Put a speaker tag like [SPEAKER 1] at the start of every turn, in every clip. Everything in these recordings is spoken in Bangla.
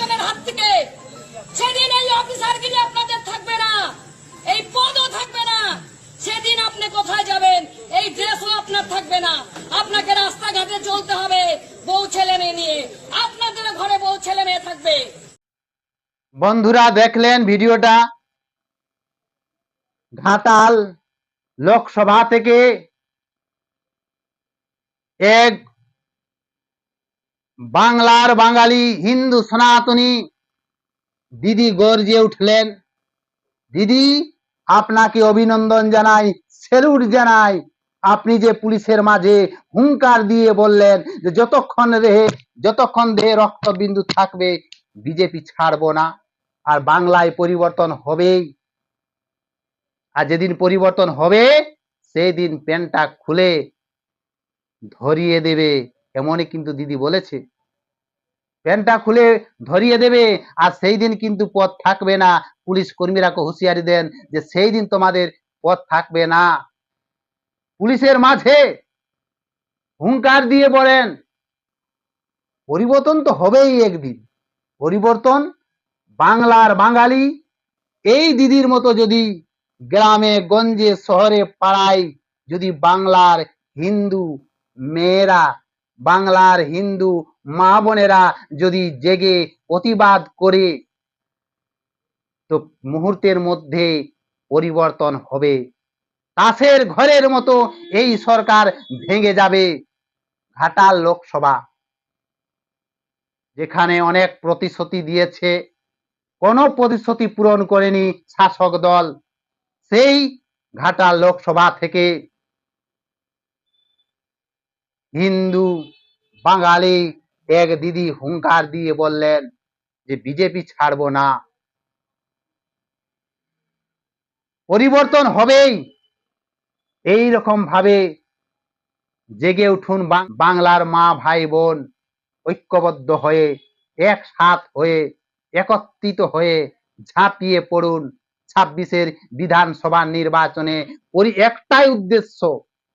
[SPEAKER 1] প্রশাসনের হাত থেকে সেদিন এই অফিসারগিরি আপনাদের থাকবে না, এই পদও থাকবে না, সেদিন আপনি কোথায় যাবেন, এই ড্রেসও আপনার থাকবে না। আপনাকে রাস্তাঘাটে চলতে হবে বউ ছেলে মেয়ে নিয়ে। আপনাদের ঘরে বউ ছেলে মেয়ে থাকবে।
[SPEAKER 2] বন্ধুরা দেখলেন ভিডিওটা? ঘাটাল লোকসভা থেকে এক বাংলার বাঙালি হিন্দু সনাতনী। দিদি গর্জে উঠলেন। দিদি, আপনাকে অভিনন্দন জানাই, সেলুট জানাই। আপনি যে পুলিশের মাঝে হুঙ্কার দিয়ে বললেন যে যতক্ষণ রেহে যতক্ষণ দেহে রক্তবিন্দু থাকবে, বিজেপি ছাড়বো না। আর বাংলায় পরিবর্তন হবেই। আর যেদিন পরিবর্তন হবে, সেই দিন প্যান্টটা খুলে ধরিয়ে দেবে। এমনই কিন্তু দিদি বলেছে। প্যান্টটা খুলে ধরিয়ে দেবে, আর সেই দিন কিন্তু পথ থাকবে না। পুলিশ কর্মীরাকে হুঁশিয়ারি দেন যে সেই দিন তোমাদের পথ থাকবে না। পুলিশের মাঝে হুঙ্কার দিয়ে বলেন, পরিবর্তন তো হবেই একদিন। পরিবর্তন বাংলার বাঙালি, এই দিদির মতো যদি গ্রামে, গঞ্জে, শহরে, পাড়ায় যদি বাংলার হিন্দু মেয়েরা বাংলার হিন্দু মা বোনেরা যদি জেগে প্রতিবাদ করে, তো মুহূর্তের মধ্যে পরিবর্তন হবে। তাসের ঘরের মতো এই সরকার ভেঙে যাবে ঘাটাল লোকসভা। যেখানে অনেক প্রতিশ্রুতি দিয়েছে, কোনো প্রতিশ্রুতি পূরণ করেনি শাসক দল। সেই ঘাটাল লোকসভা থেকে হিন্দু, বাঙালি, এক দিদি হুঙ্কার দিয়ে বললেন যে বিজেপি ছাড়বো না। পরিবর্তন হবেই। এই রকম ভাবে জেগে উঠুন বাংলার মা, ভাই, বোন ঐক্যবদ্ধ হয়ে, একসাথ হয়ে, একত্রিত হয়ে ঝাঁপিয়ে পড়ুন ছাব্বিশের বিধানসভা নির্বাচনে। পরি একটাই উদ্দেশ্য,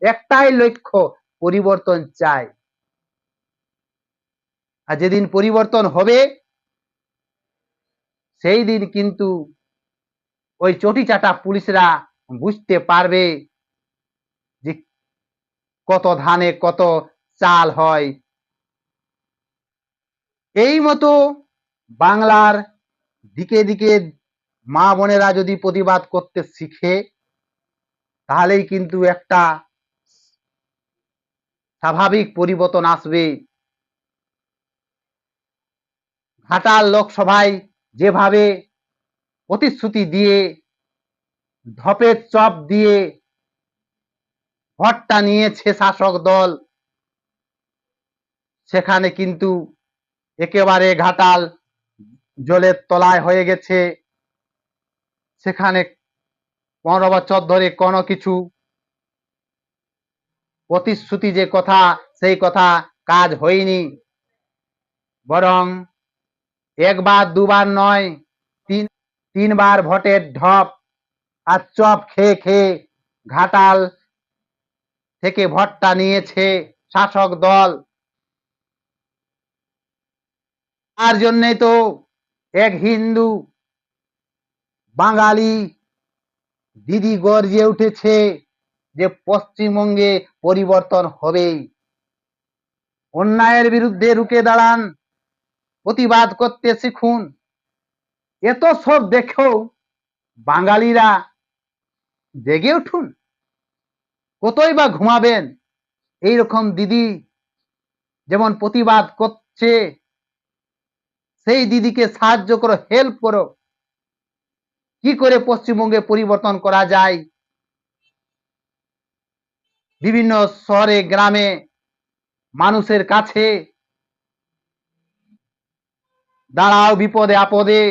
[SPEAKER 2] একটাই লক্ষ্য পরিবর্তন চাই। আর যেদিন পরিবর্তন হবে, সেই দিন কিন্তু ওই চটি চাটা পুলিশরা বুঝতে পারবে যে কত ধানে কত চাল হয়। এই মতো বাংলার দিকে দিকে মা বোনেরা যদি প্রতিবাদ করতে শিখে, তাহলেই কিন্তু একটা স্বাভাবিক পরিবর্তন আসবে। ঘাটাল লোকসভায় যেভাবে প্রতিশ্রুতি দিয়ে, ধপের চপ দিয়ে ভোটটা নিয়েছে শাসক দল, সেখানে কিন্তু একেবারে ঘাটাল জলের তলায় হয়ে গেছে। সেখানে পনেরো বছর ধরে কোনো কিছু প্রতিশ্রুতি যে কথা, সেই কথা কাজ হয়নি। বরং একবার, দুবার নয়, তিন তিনবার ভোটের ঢপ আর চপ খেয়ে খেয়ে ঘাটাল থেকে ভোটটা নিয়েছে শাসক দল। তার জন্যে তো এক হিন্দু বাঙালি দিদি গর্জে উঠেছে। যে পশ্চিমবঙ্গে পরিবর্তন হবেই। অন্যায়ের বিরুদ্ধে রুখে দাঁড়ান, প্রতিবাদ করতে শিখুন। এত সব দেখেও বাঙালিরা জেগে উঠুন। কতই বা ঘুমাবেন এইরকম দিদি যেমন প্রতিবাদ করছে, সেই দিদিকে সাহায্য করো হেল্প করো। কি করে পশ্চিমবঙ্গে পরিবর্তন করা যায়? বিভিন্ন শহরে, গ্রামে মানুষের কাছে দাঁড়াও, বিপদে, আপদে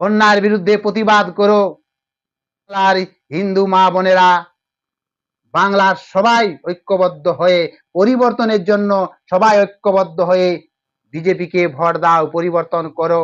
[SPEAKER 2] অন্যায়ের বিরুদ্ধে প্রতিবাদ করো। বাংলার হিন্দু মা বোনেরা, বাংলার সবাই ঐক্যবদ্ধ হয়ে পরিবর্তনের জন্য সবাই ঐক্যবদ্ধ হয়ে বিজেপিকে ভোট দাও, পরিবর্তন করো।